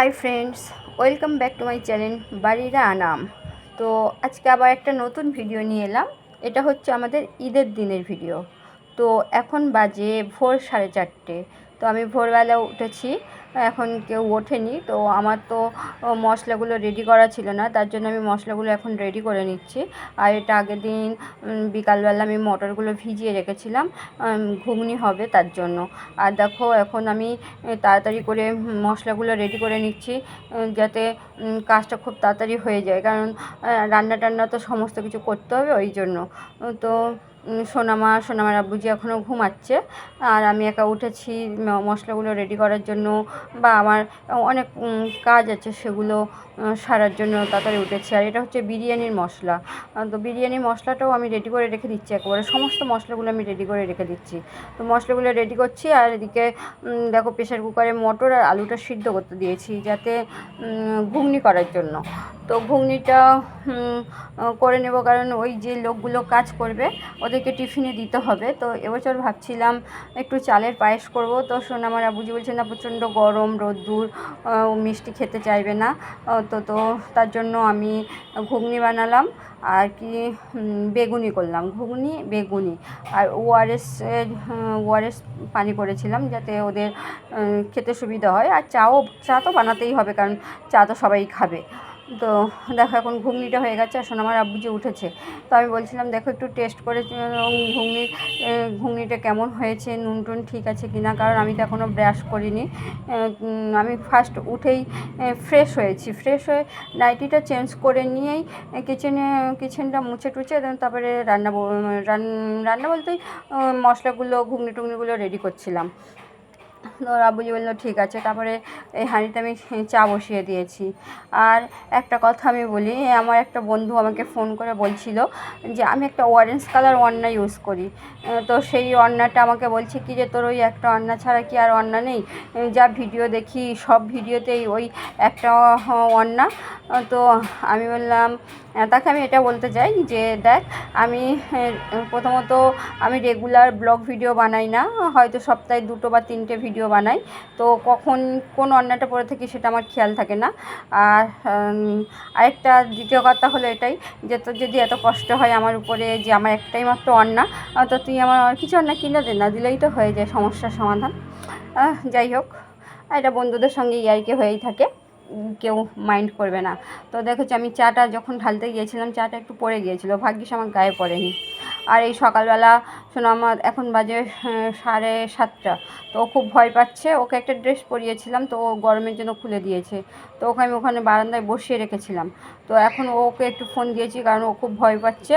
Hi friends welcome back to my channel বাড়িরা আনাম তো আজকে আবার একটা নতুন ভিডিও নিয়ে এলাম। এটা হচ্ছে আমাদের ঈদের দিনের ভিডিও তো এখন বাজে ভোর সাড়ে চারটে। তো আমি ভোরবেলা উঠেছি। এখন কেউ ওঠেনি। তো আমার তো মশলাগুলো রেডি করা ছিল না, তার জন্য আমি মশলাগুলো এখন রেডি করে নিচ্ছি। আর এটা আগের দিন বিকালবেলা আমি মটরগুলো ভিজিয়ে রেখেছিলাম ঘুগনি হবে তার জন্য। আর দেখো, এখন আমি তাড়াতাড়ি করে মশলাগুলো রেডি করে নিচ্ছি যাতে কাজটা খুব তাড়াতাড়ি হয়ে যায়। কারণ রান্না টান্না তো সমস্ত কিছু করতে হবে ওই জন্য। তো সোনামা, সোনামার আব্বুজি এখনও ঘুমাচ্ছে। আর আমি একা উঠেছি মশলাগুলো রেডি করার জন্য বা আমার অনেক কাজ আছে সেগুলো সারার জন্য তাড়াতাড়ি উঠেছি। আর এটা হচ্ছে বিরিয়ানির মশলা। তো বিরিয়ানির মশলাটাও আমি রেডি করে রেখে দিচ্ছি একেবারে। সমস্ত মশলাগুলো আমি রেডি করে রেখে দিচ্ছি। তো মশলাগুলো রেডি করছি আর এদিকে দেখো প্রেশার কুকারে মটর আর আলুটা সিদ্ধ করতে দিয়েছি যাতে ঘুগনি করার জন্য। তো ঘুগনিটা করে নেব কারণ ওই যে লোকগুলো কাজ করবে ওদেরকে টিফিনে দিতে হবে। তো এবছর ভাবছিলাম একটু চালের পায়েস করব। তো শোন আমার আবুজি বলছে, না, প্রচণ্ড গরম, রোদ্দুর মিষ্টি খেতে চাইবে না। তো তো তার জন্য আমি ঘুগনি বানালাম আর কি বেগুনি করলাম। ঘুগনি, বেগুনি। আর ওআরএস ওআরএস পানি করেছিলাম যাতে ওদের খেতে সুবিধা হয়। আর চাও, চা তো বানাতেই হবে কারণ চা তো সবাই খাবে। তো দেখো এখন ঘুগনিটা হয়ে গেছে আর আমার আব্বু যে উঠেছে। তো আমি বলছিলাম, দেখো একটু টেস্ট করে ঘুগনি ঘুগনিটা কেমন হয়েছে, নুন টুন ঠিক আছে কি না? কারণ আমি তো এখনও ব্রাশ করিনি। আমি ফার্স্ট উঠেই ফ্রেশ হয়েছি। ফ্রেশ হয়ে নাইটিটা চেঞ্জ করে নিয়েই কিচেনে কিচেনটা মুছে টুছে তারপরে রান্না রান্না বলতেই মশলাগুলো ঘুগনি টুগনিগুলো রেডি করছিলাম। তো রাবুজি বলল, ঠিক আছে। তারপরে এই হাঁড়িতে আমি চা বসিয়ে দিয়েছি। আর একটা কথা আমি বলি, আমার একটা বন্ধু আমাকে ফোন করে বলছিল যে, আমি একটা অরেঞ্জ কালার ওড়না ইউজ করি। তো সেই ওড়নাটা আমাকে বলছে কি যে, তোর ওই একটা ওড়না ছাড়া কি আর ওড়না নেই? যা ভিডিও দেখি, সব ভিডিওতেই ওই একটা ওড়না তো আমি বললাম তাকে আমি এটা বলতে চাই যে, দেখ, আমি প্রথমত আমি রেগুলার ব্লগ ভিডিও বানাই না, হয়তো সপ্তাহে দুটো বা তিনটে ভিডিও বানাই। তো কখন কোন অন্যটা পড়ে থাকি সেটা আমার খেয়াল থাকে না। আর আরেকটা দ্বিতীয় কথা হলো এটাই যে, তোর যদি এত কষ্ট হয় আমার উপরে যে, আমার একটাই মাত্র অন্না তো তুই আমার কিছু অন্না কিনে দে, না দিলেই তো হয়ে যায় সমস্যার সমাধান। যাই হোক, এটা বন্ধুদের সঙ্গে ইয়ার্কি হয়েই থাকে। কেউ মাইন্ড করবে না। তো দেখেছি আমি চাটা যখন ঢালতে গিয়েছিলাম, চাটা একটু পড়ে গিয়েছিল। ভাগ্যিস আমার গায়ে পড়েনি। আর এই সকালবেলা শোনো আমার এখন বাজে সাড়ে সাতটা। তো ও খুব ভয় পাচ্ছে। ওকে একটা ড্রেস পরিয়েছিলাম, তো ও গরমের জন্য খুলে দিয়েছে। তো ওকে আমি ওখানে বারান্দায় বসিয়ে রেখেছিলাম। তো এখন ওকে একটু ফোন দিয়েছি, কারণ ও খুব ভয় পাচ্ছে।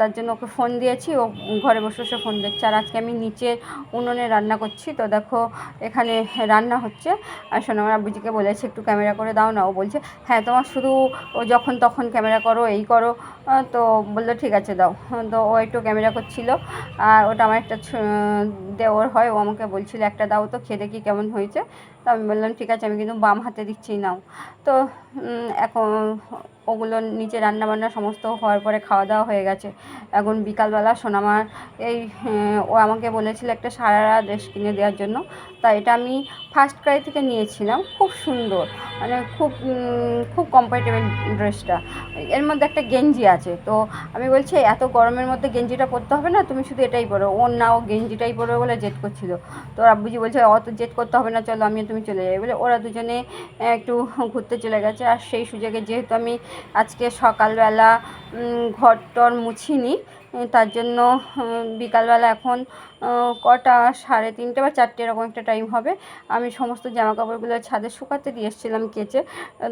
তার জন্য ওকে ফোন দিয়েছি। ও ঘরে বসে বসে ফোন দেখছে আর আজকে আমি নিচে উনুনে রান্না করছি। তো দেখো, এখানে রান্না হচ্ছে। আর শোনো আমার আব্বুজিকে বলেছে, একটু ক্যামেরা করে দাও না। ও বলছে হ্যাঁ তোমার শুধু ও যখন তখন ক্যামেরা করো, এই করো। তো বলল, ঠিক আছে, দাও। তো ও একটু ক্যামেরা করছিল। আর ওটা আমার একটা দেওয়ার হয়, ও আমাকে বলছিল, একটা দাও তো, খেয়ে দেখি কেমন হয়েছে। তো আমি বললাম, ঠিক আছে, আমি কিন্তু বাম হাতে দিচ্ছি, নাও। তো এখন ওগুলো নিচে রান্না বান্না সমস্ত হওয়ার পরে খাওয়া দাওয়া হয়ে গেছে। এখন বিকালবেলা সোনামার এই ও আমাকে বলেছিল একটা সারারা ড্রেস কিনে দেওয়ার জন্য। তা এটা আমি ফার্স্ট ক্রাই থেকে নিয়েছিলাম। খুব সুন্দর। মানে খুব খুব কমফর্টেবল ড্রেসটা এর মধ্যে একটা গেঞ্জি আছে। তো আমি বলছি, এত গরমের মধ্যে গেঞ্জিটা পরতে হবে না? তুমি শুধু এটাই পরো। ওর না, ও গেঞ্জিটাই পরবে বলে জেদ করছিল। তো আব্বুজি বলছে অত জেদ করতে হবে না, চলো আমি তুমি চলে যাবে বলে ওরা দুজনে একটু ঘুরতে চলে গেছে। আর সেই সুযোগে যেহেতু আমি আজকে সকালবেলা ঘর টর মুছিনি। তার জন্য বিকালবেলা এখন কটা, সাড়ে তিনটে বা চারটে এরকম একটা টাইম হবে। আমি সমস্ত জামা কাপড়গুলো ছাদে শুকাতে দিয়ে এসেছিলাম কেচে।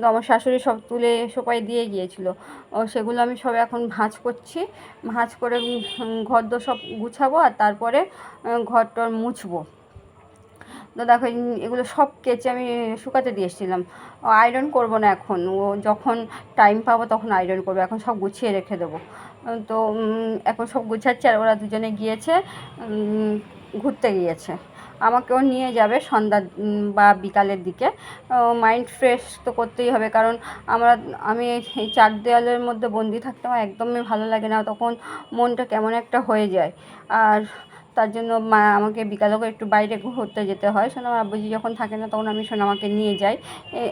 তো আমার শাশুড়ি সব তুলে সোপায় দিয়ে গিয়েছিল। ও, সেগুলো আমি সব এখন ভাঁজ করছি। ভাঁজ করে ঘর সব গুছাবো আর তারপরে ঘর টর মুছবো। তো দেখো এগুলো সব কেচে আমি শুকাতে দিয়ে এসেছিলাম। আয়রন করব না এখন। ও যখন টাইম পাবো তখন আয়রন করব। এখন সব গুছিয়ে রেখে দেবো। তো এখন সব গুছাচ্ছে আর ওরা দুজনে গিয়েছে ঘুরতে গিয়েছে। আমাকেও নিয়ে যাবে সন্ধ্যা বা বিকালের দিকে। মাইন্ড ফ্রেশ তো করতেই হবে। কারণ আমরা, আমি এই- চার দেওয়ালের মধ্যে বন্দি থাকতে আমার একদমই ভালো লাগে না। তখন মনটা কেমন একটা হয়ে যায়। আর তার জন্য মা আমাকে বিকালে করে একটু বাইরে ঘুরতে যেতে হয়। সোনামার আব্বুজি যখন থাকে না তখন আমি সোনামাকে নিয়ে যাই।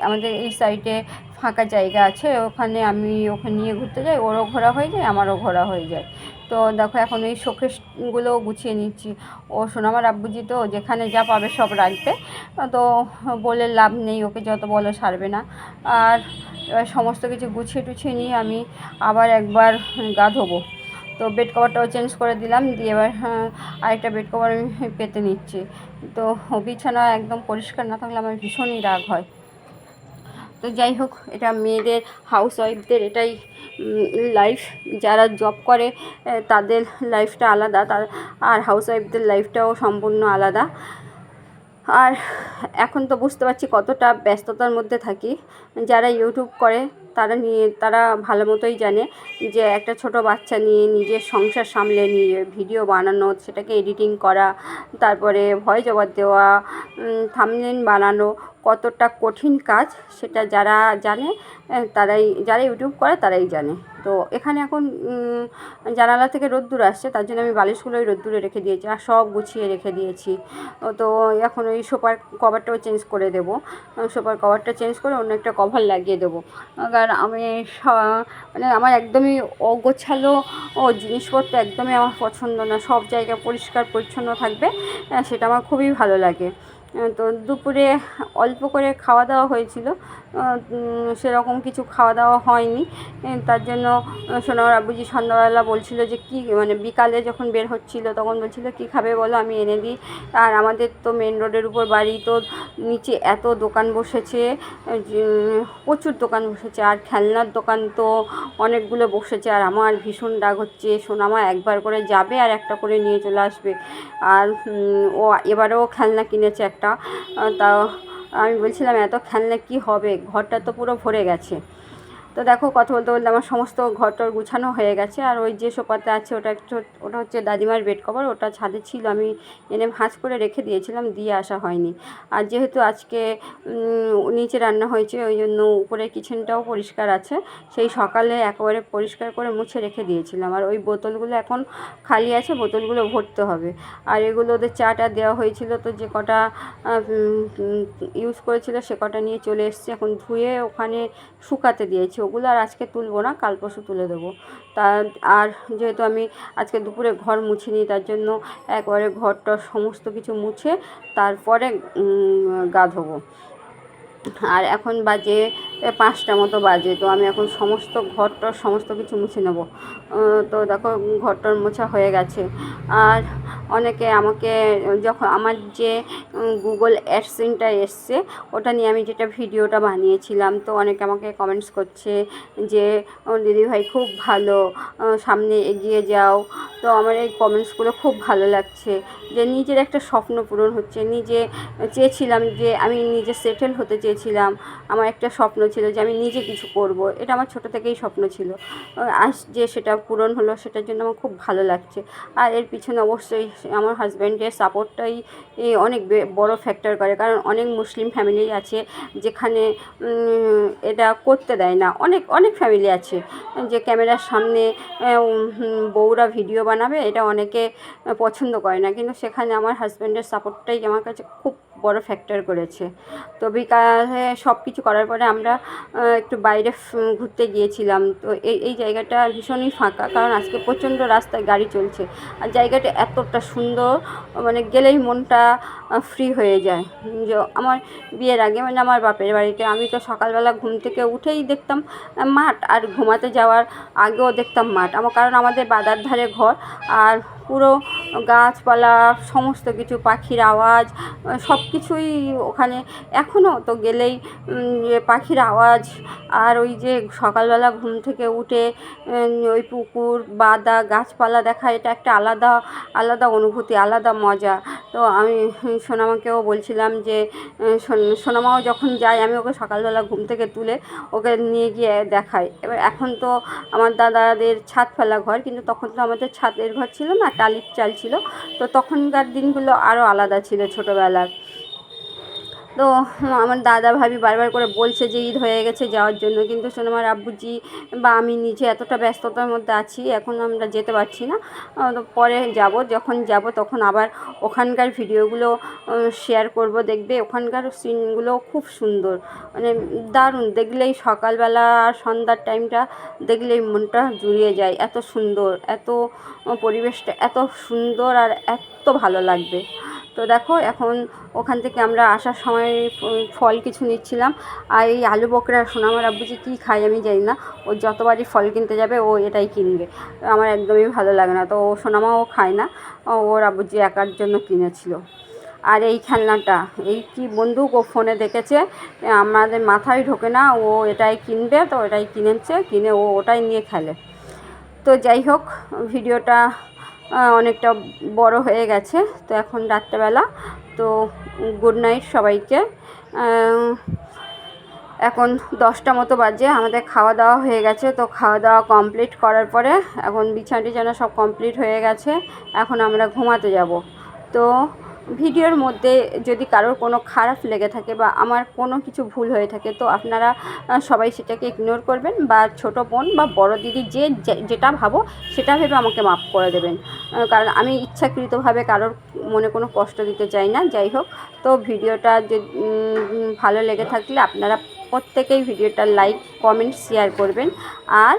আমাদের এই সাইডে ফাঁকা জায়গা আছে। ওখানে আমি ওখানে নিয়ে ঘুরতে যাই। ওরও ঘোরা হয়ে যায়, আমারও ঘোরা হয়ে যায়। তো দেখো এখন এই শোকেসগুলোও গুছিয়ে নিচ্ছি। ও সোনামার আব্বুজি তো যেখানে যা পাবে সব রাখবে। তো বলে লাভ নেই, ওকে যত বলো সারবে না। আর সমস্ত কিছু গুছিয়ে টুছিয়ে নিয়ে আমি আবার একবার গা ধোবো। তো বেড কভারটাও চেঞ্জ করে দিলাম দিয়ে এবার হ্যাঁ, আরেকটা বেড কভার আমি পেতে নিচ্ছি। তো বিছানা একদম পরিষ্কার না থাকলে আমার ভীষণই রাগ হয়। তো যাই হোক এটা মেয়েদের হাউস ওয়াইফদের এটাই লাইফ যারা জব করে তাদের লাইফটা আলাদা তার আর হাউস ওয়াইফদের লাইফটাও সম্পূর্ণ আলাদা। আর এখন তো বুঝতে পারছি কতটা ব্যস্ততার মধ্যে থাকি। যারা ইউটিউব করে তারা নিয়ে, তারা ভালো মতোই জানে যে একটা ছোট বাচ্চা নিয়ে নিজের সংসার সামলে নিয়ে ভিডিও বানানো, সেটাকে এডিটিং করা, তারপরে ভয় জবাব দেওয়া থামনেল বানানো কতটা কঠিন কাজ সেটা যারা জানে তারাই, যারা ইউটিউব করে তারাই জানে। তো এখানে এখন জানালা থেকে রোদ্দুর আসছে, তার জন্য আমি বালিশগুলো ওই রোদ্দুরে রেখে দিয়েছি আর সব গুছিয়ে রেখে দিয়েছি। তো এখন ওই সোফার কভারটাও চেঞ্জ করে দেবো। সোফার কভারটা চেঞ্জ করে অন্য একটা কভার লাগিয়ে দেবো। কারণ আমি মানে আমার একদমই অগোছালো, ও জিনিসপত্র একদমই আমার পছন্দ না। সব জায়গা পরিষ্কার পরিচ্ছন্ন থাকবে সেটা আমার খুবই ভালো লাগে। তো দুপুরে অল্প করে খাওয়া দাওয়া হয়েছিল। সেরকম কিছু খাওয়া দাওয়া হয়নি তার জন্য সোনার আব্বুজি সন্ধ্যাবেলা বলছিল যে, কী মানে বিকালে যখন বের হচ্ছিল, তখন বলছিল, কী খাবে বলো, আমি এনে দিই। আর আমাদের তো মেন রোডের উপর বাড়ি তো নিচে এত দোকান বসেছে প্রচুর দোকান বসেছে। আর খেলনার দোকান তো অনেকগুলো বসেছে। আর আমার ভীষণ ডাক হচ্ছে, সোনামা একবার করে যাবে আর একটা করে নিয়ে চলে আসবে। আর ও এবারেও খেলনা কিনেছে একটা। তা আমি বলছিলাম এত খেলনা কি হবে? ঘরটা তো পুরো ভরে গেছে। তো দেখো কথা বলতে বলতে আমার সমস্ত ঘরটর গুছানো হয়ে গেছে। আর ওই যে সোফাতে আছে ওটা একটু ওটা হচ্ছে দাদিমার বেড কভার ওটা ছাদে ছিল। আমি এনে ভাঁজ করে রেখে দিয়েছিলাম, দিয়ে আসা হয়নি। আর যেহেতু আজকে নিচে রান্না হয়েছে, ওই জন্য উপরে কিচেনটাও পরিষ্কার আছে। সেই সকালে একেবারে পরিষ্কার করে মুছে রেখে দিয়েছিলাম। আর ওই বোতলগুলো এখন খালি আছে, বোতলগুলো ভরতে হবে। আর এগুলো ওদের চাটা দেওয়া হয়েছিল তো যে কটা ইউজ করেছিল সে কটা নিয়ে চলে এসছে। এখন ধুয়ে ওখানে শুকাতে দিয়েছি। ওগুলো আর আজকে তুলবো না, কাল পরশু তুলে দেবো। তা, আর যেহেতু আমি আজকে দুপুরে ঘর মুছিনি, তার জন্য একবারে ঘরটা সমস্ত কিছু মুছে তারপরে গা ধোবো। আর এখন বাজে পাঁচটা মতো বাজে। তো আমি এখন সমস্ত ঘরটার সমস্ত কিছু মুছে নেব। তো দেখো ঘরটার মোছা হয়ে গেছে। আর অনেকে আমাকে, যখন আমার যে গুগল অ্যাডসিনটা এসছে, ওটা নিয়ে আমি যেটা ভিডিওটা বানিয়েছিলাম, তো অনেকে আমাকে কমেন্টস করছে যে দিদিভাই খুব ভালো সামনে এগিয়ে যাও। তো আমার এই কমেন্টসগুলো খুব ভালো লাগছে। যে নিজের একটা স্বপ্ন পূরণ হচ্ছে। নিজে চেয়েছিলাম যে, আমি নিজে সেটেল হতে চেয়েছিলাম। আমার একটা স্বপ্ন ছিল যে আমি নিজে কিছু করব। এটা আমার ছোটো থেকেই স্বপ্ন ছিল। আজ যে সেটা পূরণ হলো সেটার জন্য আমার খুব ভালো লাগছে। আর এর পিছনে অবশ্যই আমার হাজব্যান্ডের সাপোর্টটাই অনেক বড় ফ্যাক্টর করে। কারণ অনেক মুসলিম ফ্যামিলি আছে যেখানে এটা করতে দেয় না। অনেক অনেক ফ্যামিলি আছে যে ক্যামেরার সামনে বউরা ভিডিও বানাবে, এটা অনেকে পছন্দ করে না। কিন্তু সেখানে আমার হাজব্যান্ডের সাপোর্টটাই আমার কাছে খুব বড় ফ্যাক্টর করেছে। তো বিকালে সব কিছু করার পরে আমরা একটু বাইরে ঘুরতে গিয়েছিলাম। তো এই এই জায়গাটা ভীষণই ফাঁকা, কারণ আজকে প্রচণ্ড রাস্তায় গাড়ি চলছে। আর জায়গাটা এতটা সুন্দর মানে গেলেই মনটা ফ্রি হয়ে যায়। যে আমার বিয়ের আগে মানে আমার বাপের বাড়িতে আমি তো সকালবেলা ঘুম থেকে উঠেই দেখতাম মাঠ। আর ঘুমাতে যাওয়ার আগেও দেখতাম মাঠ। আমার, কারণ আমাদের বাদার ধারে ঘর। আর পুরো গাছপালা, সমস্ত কিছু, পাখির আওয়াজ সব কিছুই ওখানে। এখনও তো গেলেই পাখির আওয়াজ আর ওই যে সকালবেলা ঘুম থেকে উঠে ওই পুকুর, বাদা, গাছপালা দেখা, এটা একটা আলাদা আলাদা অনুভূতি, আলাদা মজা। তো আমি সোনামাকেও বলছিলাম যে সোনামাও যখন যায়, আমি ওকে সকালবেলা ঘুম থেকে তুলে ওকে নিয়ে গিয়ে দেখাই। এবার এখন তো আমার দাদাদের ছাদ ফেলা ঘর, কিন্তু তখন তো আমাদের ছাদের ঘর ছিল না টালির চাল ছিল। তো তখনকার দিনগুলো আরও আলাদা ছিল ছোটোবেলার। তো আমার দাদা ভাবি বারবার করে বলছে যে ঈদ হয়ে গেছে যাওয়ার জন্য। কিন্তু সোনামার আব্বুজি বা আমি নিজে এতটা ব্যস্ততার মধ্যে আছি, এখন আমরা যেতে পারছি না। তো পরে যাব, যখন যাব তখন আবার ওখানকার ভিডিওগুলো শেয়ার করব। দেখবে ওখানকার সিনগুলো খুব সুন্দর। মানে দারুণ। দেখলেই সকালবেলা আর সন্ধ্যার টাইমটা দেখলেই মনটা জুড়িয়ে যায়। এত সুন্দর, এত পরিবেশটা, এত সুন্দর আর এত ভালো লাগবে। তো দেখো, এখন ওখান থেকে আমরা আসার সময় ফল কিছু নিচ্ছিলাম। আর এই আলু বকরা সোনামার আব্বু যে কী খায় আমি জানি না। ও যতবারই ফল কিনতে যাবে, ও এটাই কিনবে। আমার একদমই ভালো লাগে না। তো ও সোনামাও খায় না। ও, ওর আব্বুজি একার জন্য কিনেছিল। আর এই খেলনাটা, এই কি বন্দুক ও ফোনে দেখেছে, আমাদের মাথায় ঢোকে না, ও এটাই কিনবে, তো এটাই কিনেছে, কিনে ও ওটাই নিয়ে খেলে। তো যাই হোক, ভিডিওটা অনেকটা বড় হয়ে গেছে। তো এখন রাত্রেবেলা। তো গুড নাইট সবাইকে। এখন দশটা মতো বাজে। আমাদের খাওয়া দাওয়া হয়ে গেছে। তো খাওয়া দাওয়া কমপ্লিট করার পরে এখন বিছানা টিছানা সব কমপ্লিট হয়ে গেছে, এখন আমরা ঘুমাতে যাব। তো ভিডিওর মধ্যে যদি কারোর কোনো খারাপ লেগে থাকে বা আমার কোনো কিছু ভুল হয়ে থাকে, তো আপনারা সবাই সেটাকে ইগনোর করবেন বা ছোট বোন বা বড় দিদি যে যেটা ভাবো সেটা ভেবে আমাকে মাফ করে দেবেন। কারণ আমি ইচ্ছাকৃতভাবে কারোর মনে কোনো কষ্ট দিতে চাই না, যাই হোক। তো ভিডিওটা যে ভালো লেগে থাকলে আপনারা প্রত্যেকেই ভিডিওটা লাইক কমেন্ট শেয়ার করবেন। আর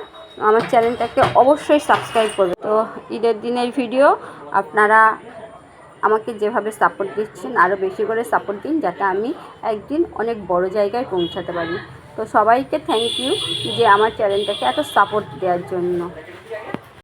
আমার চ্যানেলটাকে অবশ্যই সাবস্ক্রাইব করবেন। তো ঈদের দিনের ভিডিও আপনারা আমাকে যেভাবে সাপোর্ট দিচ্ছেন আরও বেশি করে সাপোর্ট দিন যাতে আমি একদিন অনেক বড় জায়গায় পৌঁছাতে পারি। তো সবাইকে থ্যাংক ইউ যে আমার চ্যানেলটাকে এত সাপোর্ট দেওয়ার জন্য।